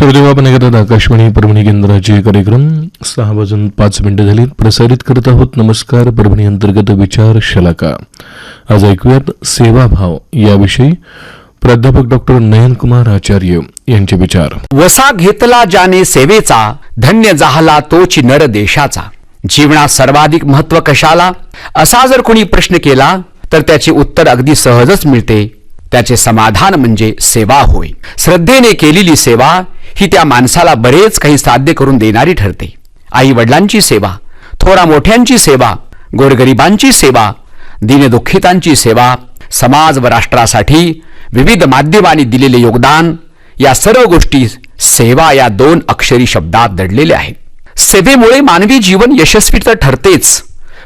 श्रोदेव आपण ऐकत आकाशवाणी परभणी केंद्राचे कार्यक्रम सहा वाजून पाच मिनिटं झाली. प्रसारित करत आहोत नमस्कार. परभणी अंतर्गत विचार शलाका. आज ऐकूयात सेवाभाव याविषयी. प्राध्यापक डॉक्टर नयनकुमार आचार्य यांचे विचार. वसा घेतला ज्याने सेवेचा धन्य जाहला तोच नर देशाचा. जीवनात सर्वाधिक महत्त्व कशाला? असा जर कोणी प्रश्न केला तर त्याचे उत्तर अगदी सहजच मिळते. त्याचे समाधान म्हणजे सेवा होय. श्रद्धेने केलेली सेवा ही त्या माणसाला बरेच काही साध्य करून देणारी ठरते. आई वडिलांची सेवा थोरा मोठ्यांची सेवा गोरगरिबांची सेवा दीनदुःखितांची सेवा समाज व राष्ट्रासाठी विविध माध्यमांनी दिलेले योगदान या सर्व गोष्टी सेवा या दोन अक्षरी शब्दात दडलेल्या आहेत. सेवेमुळे मानवी जीवन यशस्वी तर ठरतेच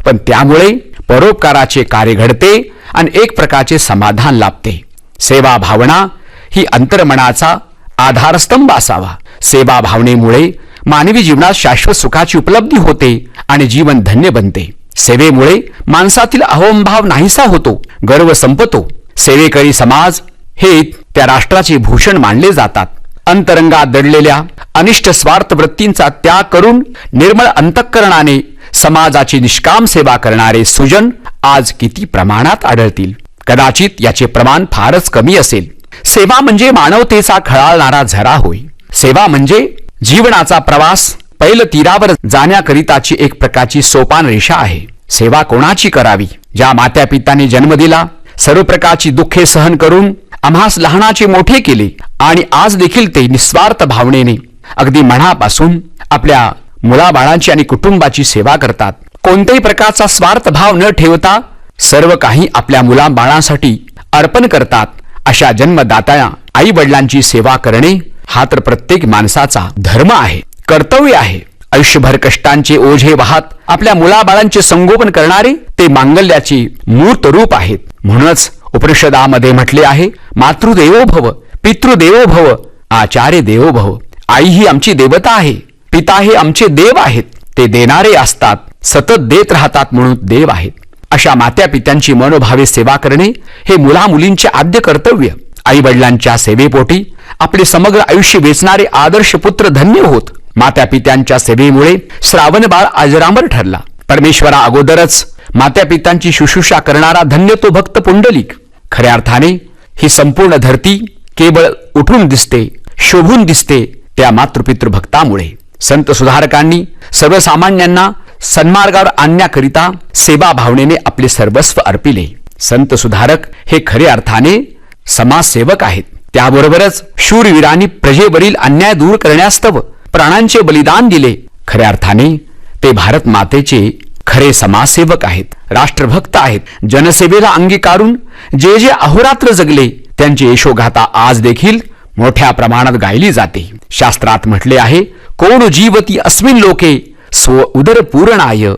पण त्यामुळे परोपकाराचे कार्य घडते आणि एक प्रकारचे समाधान लाभते. सेवा भावना ही अंतर्मनाचा आधारस्तंभ असावा. सेवा भावनेमुळे मानवी जीवनात शाश्वत सुखाची उपलब्धी होते आणि जीवन धन्य बनते. सेवेमुळे माणसातील अहमभाव नाहीसा होतो गर्व संपतो. सेवेकरी समाज हे त्या राष्ट्राचे भूषण मानले जातात. अंतरंगात दडलेल्या अनिष्ट स्वार्थ वृत्तींचा त्याग करून निर्मळ अंतःकरणाने समाजाची निष्काम सेवा करणारे सुजन आज किती प्रमाणात आढळतील. कदाचित याचे प्रमाण फारच कमी असेल. सेवा म्हणजे मानवतेचा खळाळणारा झरा होय. सेवा म्हणजे जीवनाचा प्रवास पैल तीरावर जाण्याकरिताची एक प्रकारची सोपान रेषा आहे. सेवा कोणाची करावी? ज्या मात्या पित्याने जन्म दिला सर्व प्रकारची दुःखे सहन करून आम्हास लहानाचे मोठे केले आणि आज देखील ते निस्वार्थ भावनेने अगदी मनापासून आपल्या मुलाबाळांची आणि कुटुंबाची सेवा करतात. कोणत्याही प्रकारचा स्वार्थ भाव न ठेवता सर्व काही आपल्या मुलाबाळांसाठी अर्पण करतात. अशा जन्मदात्या आई वडिलांची सेवा करणे हा तर प्रत्येक माणसाचा धर्म आहे कर्तव्य आहे. आयुष्यभर कष्टांचे ओझे वाहत आपल्या मुलाबाळांचे संगोपन करणारे ते मांगल्याचे मूर्त रूप आहेत. म्हणूनच उपनिषदामध्ये म्हटले आहे मातृदेवो भव पितृदेवो भव आचार्य देवो भव आई ही आमची देवता आहे पिता हे आमचे देव आहेत. ते देणारे असतात सतत देत राहतात म्हणून देव आहेत. अशा मात्या पित्यांची मनोभावे सेवा करणे हे मुला मुलींचे आद्य कर्तव्य. आई वडिलांच्या सेवेपोटी आपले समग्र आयुष्य वेचणारे आदर्श पुत्र धन्य होत. मात्या पित्यांच्या सेवेमुळे श्रावण बाळ अजरामर ठरला. परमेश्वरा अगोदरच मात्या पित्यांची शुश्रूषा करणारा धन्य तो भक्त पुंडलिक. खऱ्या अर्थाने ही संपूर्ण धरती केवळ उठून दिसते शोभून दिसते त्या मातृपितृ भक्तामुळे संत सुधारकांनी सर्वसामान्यांना सन्मार्गावर आणण्याकरिता सेवा भावनेने आपले सर्वस्व अर्पिले. संत सुधारक हे खरे अर्थाने समाजसेवक आहेत. त्याबरोबरच शूरवीरांनी प्रजेवरील अन्याय दूर करण्यास्तव प्राणांचे बलिदान दिले. खऱ्या अर्थाने ते भारत मातेचे खरे समाजसेवक आहेत. राष्ट्रभक्त आहेत. जनसेवेला अंगीकारून जे जे अहोरात्र जगले त्यांची यशोगाथा आज देखील मोठ्या प्रमाणात गायली जाते. शास्त्रात म्हटले आहे कोण जीवती अस्मिन लोके स्व उदर पूर्णाय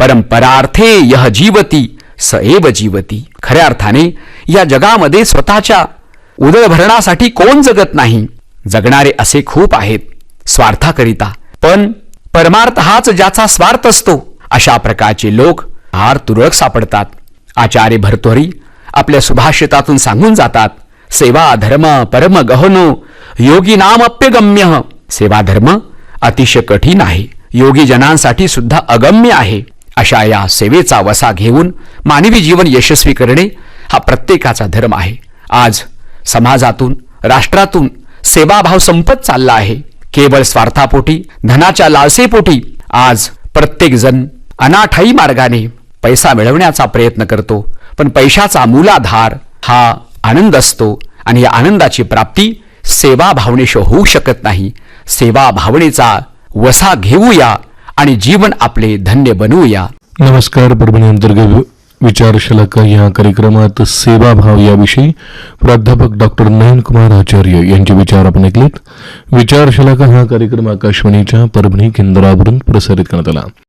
परंपरार्थे यह जीवती स एव जीवती. खऱ्या अर्थाने या जगामध्ये स्वतःच्या उदरभरणासाठी कोण जगत नाही? जगणारे असे खूप आहेत स्वार्थाकरिता. पण परमार्थ हाच ज्याचा स्वार्थ असतो अशा प्रकारचे लोक फार तुरळक सापडतात. आचार्य भरतोरी आपल्या सुभाषितातून सांगून जातात सेवा धर्म परम गहनो योगी नाम अप्यगम्य. सेवा धर्म अतिशय कठीण आहे. योगी जनांसाठी सुद्धा अगम्य आहे. अशा या सेवेचा वसा घेऊन मानवी जीवन यशस्वी करणे हा प्रत्येकाचा धर्म आहे. आज समाजातून राष्ट्रातून सेवाभाव संपत चालला आहे. केवळ स्वार्थापोटी धनाच्या लालसेपोटी आज प्रत्येकजण अनाठाई मार्गाने पैसा मिळवण्याचा प्रयत्न करतो. पण पैशाचा मूलाधार हा आनंद असतो आणि या आनंदाची प्राप्ती सेवा भावनेशिवाय होऊ शकत नाही. सेवा भावनेचा वसा घेऊया आणि जीवन आपले धन्य बनवूया. नमस्कार परभणी अंतर्गत विचारशलाका या कार्यक्रमात सेवाभाव याविषयी प्राध्यापक डॉक्टर नयनकुमार आचार्य यांचे विचार आपण ऐकलेत. विचारशलाका हा कार्यक्रम आकाशवाणीच्या परभणी केंद्रावरून प्रसारित करण्यात आला.